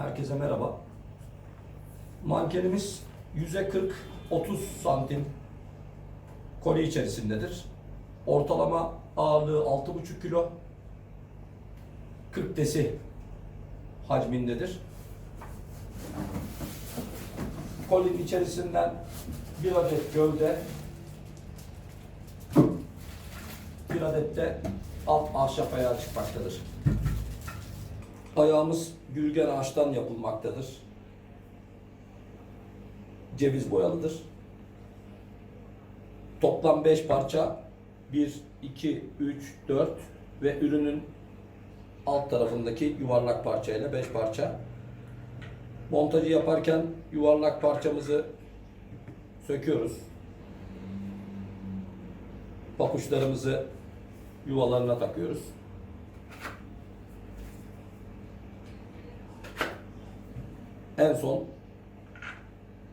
Herkese merhaba. Mankenimiz yüze 40 30 santim koli içerisindedir. Ortalama ağırlığı 6,5 kilo 40 desi hacmindedir. Kolinin içerisinden bir adet gövde bir adet de alt ahşap ayağı çıkmaktadır. Ayağımız gürgen ağaçtan yapılmaktadır. Ceviz boyalıdır. Toplam 5 parça 1, 2, 3, 4 ve ürünün alt tarafındaki yuvarlak parçayla 5 parça. Montajı yaparken yuvarlak parçamızı söküyoruz. Papuçlarımızı yuvalarına takıyoruz. En son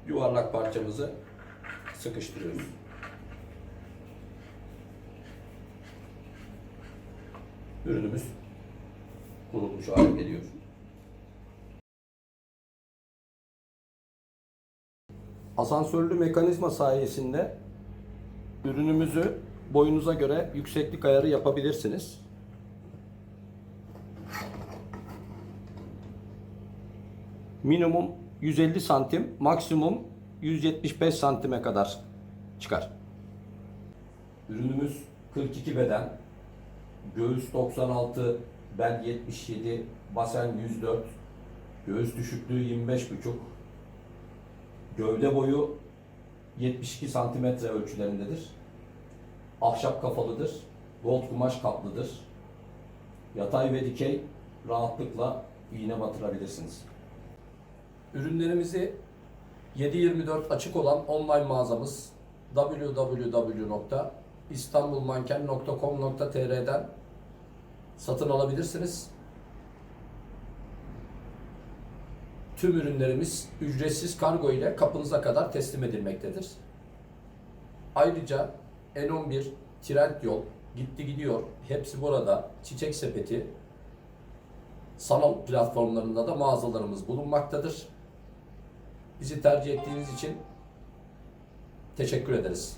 yuvarlak parçamızı sıkıştırıyoruz. Ürünümüz kurulmuş hale geliyor. Asansörlü mekanizma sayesinde ürünümüzü boyunuza göre yükseklik ayarı yapabilirsiniz. Minimum 150 santim, maksimum 175 santime kadar çıkar. Ürünümüz 42 beden, göğüs 96, bel 77, basen 104, göğüs düşüklüğü 25,5, gövde boyu 72 santimetre ölçülerindedir. Ahşap kafalıdır, gold kumaş kaplıdır. Yatay ve dikey rahatlıkla iğne batırabilirsiniz. Ürünlerimizi 7/24 açık olan online mağazamız www.istanbulmanken.com.tr'den satın alabilirsiniz. Tüm ürünlerimiz ücretsiz kargo ile kapınıza kadar teslim edilmektedir. Ayrıca N11, Trendyol, Gitti Gidiyor, hepsi burada, Çiçek Sepeti, sanal platformlarında da mağazalarımız bulunmaktadır. Bizi tercih ettiğiniz için teşekkür ederiz.